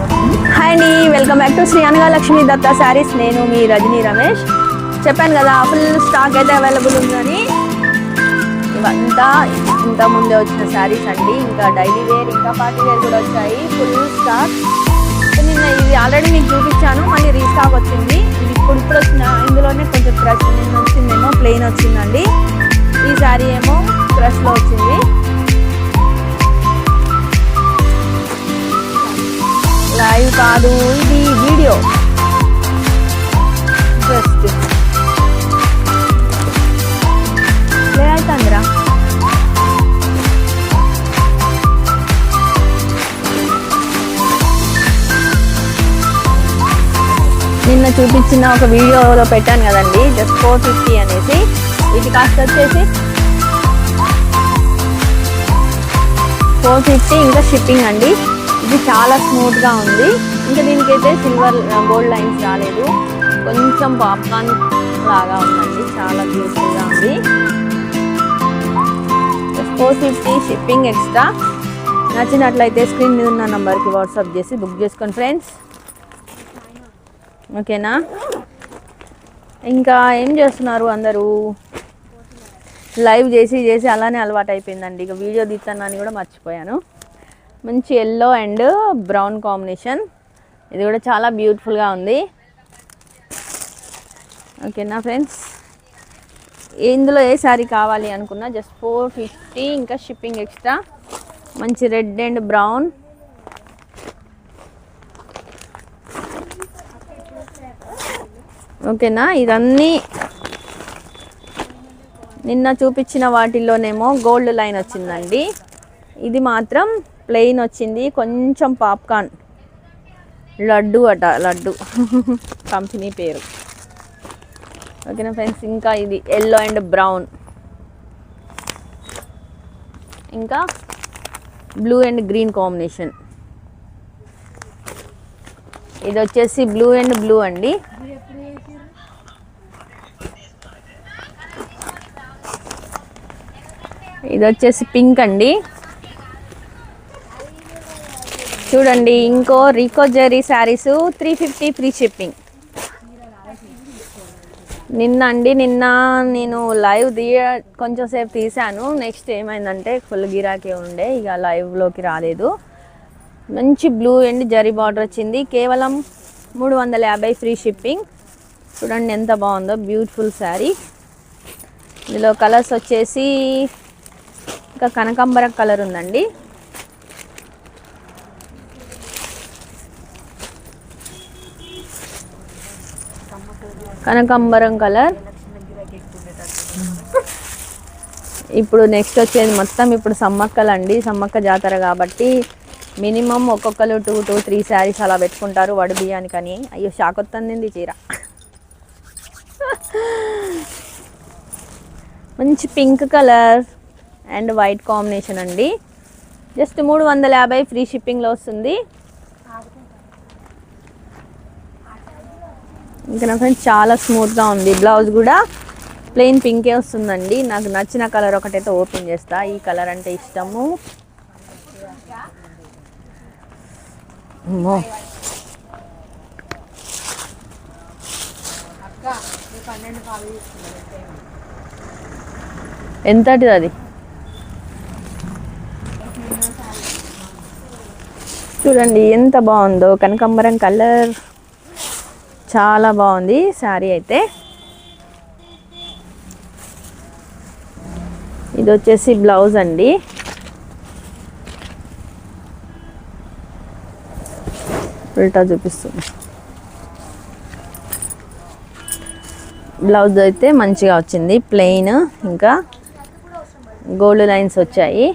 Hi అండి welcome back to Sri Anagalakshmi Datta saris నేను మీ రజనీ రమేష్ చెప్పాను కదా ఫుల్ స్టాక్ అయితే అవైలబుల్ ఉందని ఇవంతా ఇంత ముందే వచ్చిన శారీస్ అండి. ఇంకా డైలీ వేర్ ఇంకా పార్టీ వేర్ కూడా వచ్చాయి. ఫుల్ స్టాక్ నిన్న ఇది ఆల్రెడీ మీకు చూపించాను. మళ్ళీ రీస్టాక్ వచ్చింది. ఇది ఇప్పుడు ఇప్పుడు వచ్చిన ఇందులోనే కొంచెం క్రష్ నిన్న వచ్చిందేమో ప్లెయిన్ వచ్చిందండి. ఈ శారీ ఏమో క్రష్లో వచ్చింది. లైవ్ కాదు ఇది వీడియో జస్ట్ లేదంద్రా నిన్న చూపించిన ఒక వీడియోలో పెట్టాను కదండి జస్ట్ ఫోర్ ఫిఫ్టీ అనేసి. ఇది కాస్త వచ్చేసి ఫోర్ ఫిఫ్టీ ఇంకా షిప్పింగ్ అండి. ఇది చాలా స్మూత్గా ఉంది. ఇంకా దీనికైతే సిల్వర్ గోల్డ్ లైన్స్ రాలేదు. కొంచెం పాప్కార్న్ లాగా ఉందండి. చాలా బ్యూటిఫుల్గా ఉంది. ఫోర్ ఫిఫ్టీ షిప్పింగ్ ఎక్స్ట్రా నచ్చినట్లయితే స్క్రీన్ మీద ఉన్న నెంబర్కి వాట్సాప్ చేసి బుక్ చేసుకోండి ఫ్రెండ్స్ ఓకేనా? ఇంకా ఏం చేస్తున్నారు అందరూ? లైవ్ చేసి చేసి అలానే అలవాటు అయిపోయిందండి ఇక వీడియో తీస్తానని కూడా మర్చిపోయాను. మంచి ఎల్లో అండ్ బ్రౌన్ కాంబినేషన్ ఇది కూడా చాలా బ్యూటిఫుల్గా ఉంది. ఓకేనా ఫ్రెండ్స్ ఇందులో ఏ శారీ కావాలి అనుకున్నా జస్ట్ ఫోర్ ఫిఫ్టీ ఇంకా షిప్పింగ్ ఎక్స్ట్రా మంచి రెడ్ అండ్ బ్రౌన్ ఓకేనా ఇదన్నీ నిన్న చూపించిన వాటిల్లోనేమో గోల్డ్ లైన్ వచ్చిందండి. ఇది మాత్రం ప్లెయిన్ వచ్చింది. కొంచెం పాప్కార్న్. లడ్డు అట లడ్డు. కంపెనీ పేరు. ఓకేనా ఫ్రెండ్స్? ఇంకా ఇది ఎల్లో అండ్ బ్రౌన్. ఇంకా బ్లూ అండ్ గ్రీన్ కాంబినేషన్. ఇది వచ్చేసి బ్లూ అండ్ బ్లూ అండి. ఇది వచ్చేసి పింక్ అండి. చూడండి ఇంకో Rico zari saris three fifty free shipping నిన్న అండి నిన్న నేను లైవ్ తీయ కొంచెం సేపు తీసాను నెక్స్ట్ ఏమైందంటే ఫుల్ గిరాకీ ఉండే ఇక లైవ్లోకి రాలేదు. మంచి బ్లూ అండ్ జరీ బార్డర్ వచ్చింది. కేవలం మూడు వందల యాభై ఫ్రీ షిప్పింగ్ చూడండి ఎంత బాగుందో బ్యూటిఫుల్ శారీ ఇందులో కలర్స్ వచ్చేసి ఇంకా కనకాంబర కలర్ ఉందండి. కనకాంబరం కలర్. ఇప్పుడు నెక్స్ట్ వచ్చేది మొత్తం ఇప్పుడు సమ్మక్కలు అండి సమ్మక్క జాతర కాబట్టి మినిమం ఒక్కొక్కరు టూ టూ త్రీ శారీస్ అలా పెట్టుకుంటారు వడి బియ్యానికని. అయ్యో షాక్ వస్తుంది చీర. మంచి pink colour and white combination అండి. జస్ట్ మూడు వందల యాభై ఫ్రీ షిప్పింగ్లో వస్తుంది. ఇంకా నా ఫ్రెండ్స్ చాలా స్మూత్గా ఉంది. బ్లౌజ్ కూడా ప్లెయిన్ పింకే వస్తుందండి. నాకు నచ్చిన కలర్ ఒకటైతే ఓపెన్ చేస్తా. ఈ కలర్ అంటే ఇష్టము. ఎంతటిది అది? చూడండి ఎంత బాగుందో. కనకాంబరం కలర్. చాలా బాగుంది శారీ అయితే. ఇది వచ్చేసి బ్లౌజ్ అండి. ఉల్టా చూపిస్తుంది. బ్లౌజ్ అయితే మంచిగా వచ్చింది ప్లెయిన్ ఇంకా గోల్డ్ లైన్స్ వచ్చాయి.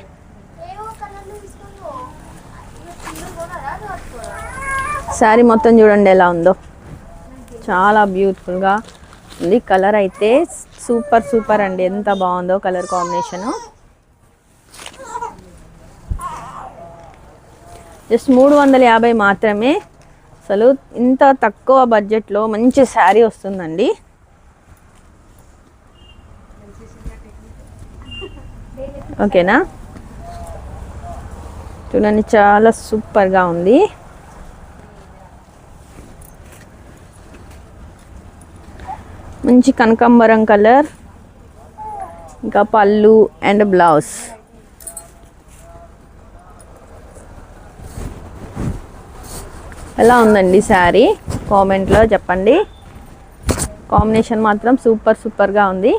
శారీ మొత్తం చూడండి ఎలా ఉందో. చాలా బ్యూటిఫుల్గా ఉంది. కలర్ అయితే సూపర్ సూపర్ అండి. ఎంత బాగుందో కలర్ కాంబినేషను. జస్ట్ మూడు వందల యాభై మాత్రమే. అసలు ఇంత తక్కువ బడ్జెట్లో మంచి శారీ వస్తుందండి. ఓకేనా? చూడండి చాలా సూపర్గా ఉంది. మంచి కనకాంబరం కలర్ ఇంకా పళ్ళు అండ్ బ్లౌజ్. ఎలా ఉందండి శారీ? కామెంట్లో చెప్పండి. కాంబినేషన్ మాత్రం సూపర్ సూపర్గా ఉంది.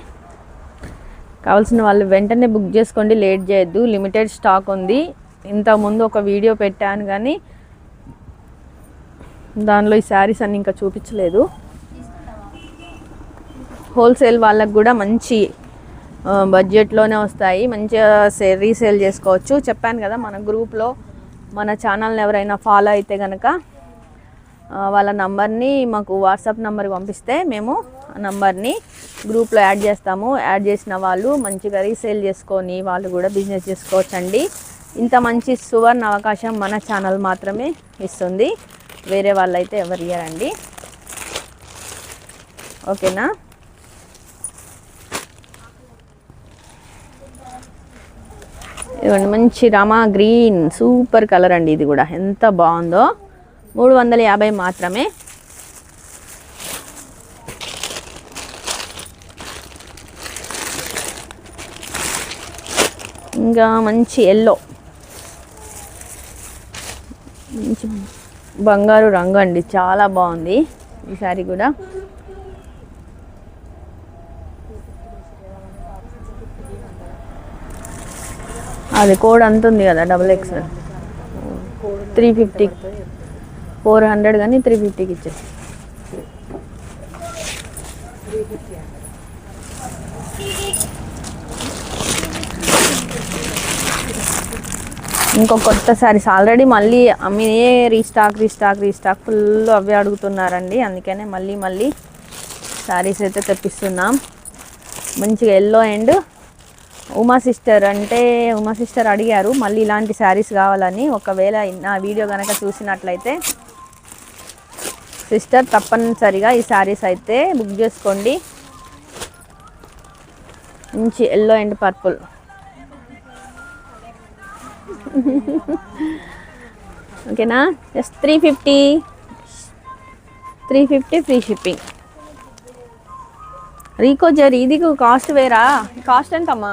కావాల్సిన వాళ్ళు వెంటనే బుక్ చేసుకోండి లేట్ చేయొద్దు. లిమిటెడ్ స్టాక్ ఉంది. ఇంతకుముందు ఒక వీడియో పెట్టాను కానీ దానిలో ఈ శారీస్ అన్ని ఇంకా చూపించలేదు. హోల్సేల్ వాళ్ళకు కూడా మంచి బడ్జెట్లోనే వస్తాయి. మంచిగా రీసేల్ చేసుకోవచ్చు. చెప్పాను కదా మన గ్రూప్లో మన ఛానల్ని ఎవరైనా ఫాలో అయితే కనుక వాళ్ళ నంబర్ని మాకు వాట్సాప్ నంబర్కి పంపిస్తే మేము ఆ నంబర్ని గ్రూప్లో యాడ్ చేస్తాము. యాడ్ చేసిన వాళ్ళు మంచిగా రీసేల్ చేసుకొని వాళ్ళు కూడా బిజినెస్ చేసుకోవచ్చండి. ఇంత మంచి సువర్ణ అవకాశం మన ఛానల్ మాత్రమే ఇస్తుంది. వేరే వాళ్ళైతే ఎవరు ఇయ్యరండి. ఓకేనా? ఇవ్వండి మంచి రమా గ్రీన్ సూపర్ కలర్ అండి ఇది కూడా. ఎంత బాగుందో? మూడు వందల యాభై మాత్రమే. ఇంకా మంచి ఎల్లో మంచి బంగారు రంగు అండి చాలా బాగుంది ఈ సారీ కూడా. అది కోడ్ అంత ఉంది కదా double X three fifty four hundred కానీ త్రీ ఫిఫ్టీకి ఇచ్చేసి ఇంకో కొత్త శారీస్ ఆల్రెడీ మళ్ళీ అమ్మినే రీస్టాక్ రీస్టాక్ రీస్టాక్ ఫుల్ అవి అడుగుతున్నారండి. అందుకనే మళ్ళీ మళ్ళీ శారీస్ అయితే తెప్పిస్తున్నాం. మంచిగా ఎల్లో అండ్ ఉమా సిస్టర్ అంటే ఉమా సిస్టర్ అడిగారు మళ్ళీ ఇలాంటి శారీస్ కావాలని. ఒకవేళ నా వీడియో కనుక చూసినట్లయితే సిస్టర్ తప్పనిసరిగా ఈ శారీస్ అయితే బుక్ చేసుకోండి. మంచి ఎల్లో అండ్ పర్పుల్. ఓకేనా? Just three fifty three fifty free shipping Rico zari ఇది కాస్ట్ వేరా? కాస్ట్ ఎంతమ్మా?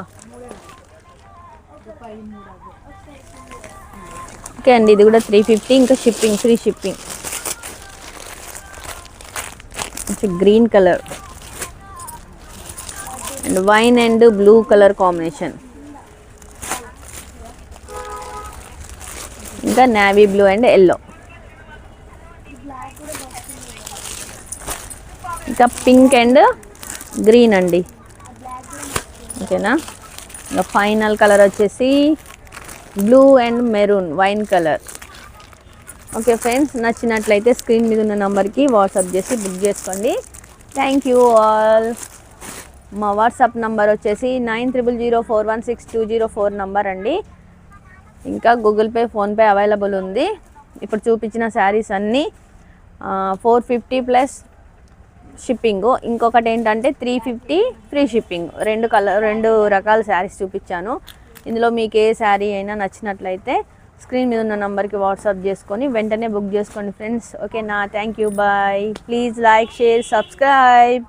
ఓకే అండి ఇది కూడా త్రీ ఫిఫ్టీ ఇంకా shipping free shipping green colour and wine and blue colour combination ఇంకా నావీ బ్లూ అండ్ ఎల్లో ఇంకా పింక్ అండ్ గ్రీన్ అండి. ఓకేనా ఫైనల్ కలర్ వచ్చేసి blue and maroon wine colour. Okay friends నచ్చినట్లయితే స్క్రీన్ మీద ఉన్న నెంబర్కి వాట్సాప్ చేసి బుక్ చేసుకోండి. Thank you all. మా వాట్సాప్ నంబర్ వచ్చేసి nine triple zero four one six two zero four number అండి. ఇంకా గూగుల్ పే ఫోన్పే అవైలబుల్ ఉంది. ఇప్పుడు చూపించిన శారీస్ అన్నీ ఫోర్ ఫిఫ్టీ ప్లస్ షిప్పింగ్. ఇంకొకటి ఏంటంటే త్రీ ఫిఫ్టీ ఫ్రీ షిప్పింగ్ రెండు కలర్ రెండు రకాల శారీస్ చూపించాను. ఇందులో మీకు ఏ శారీ అయినా నచ్చినట్లయితే స్క్రీన్ మీద ఉన్న నెంబర్కి వాట్సాప్ చేసుకొని వెంటనే బుక్ చేసుకోండి ఫ్రెండ్స్. ఓకేనా? Thank you. Bye. Please like share subscribe.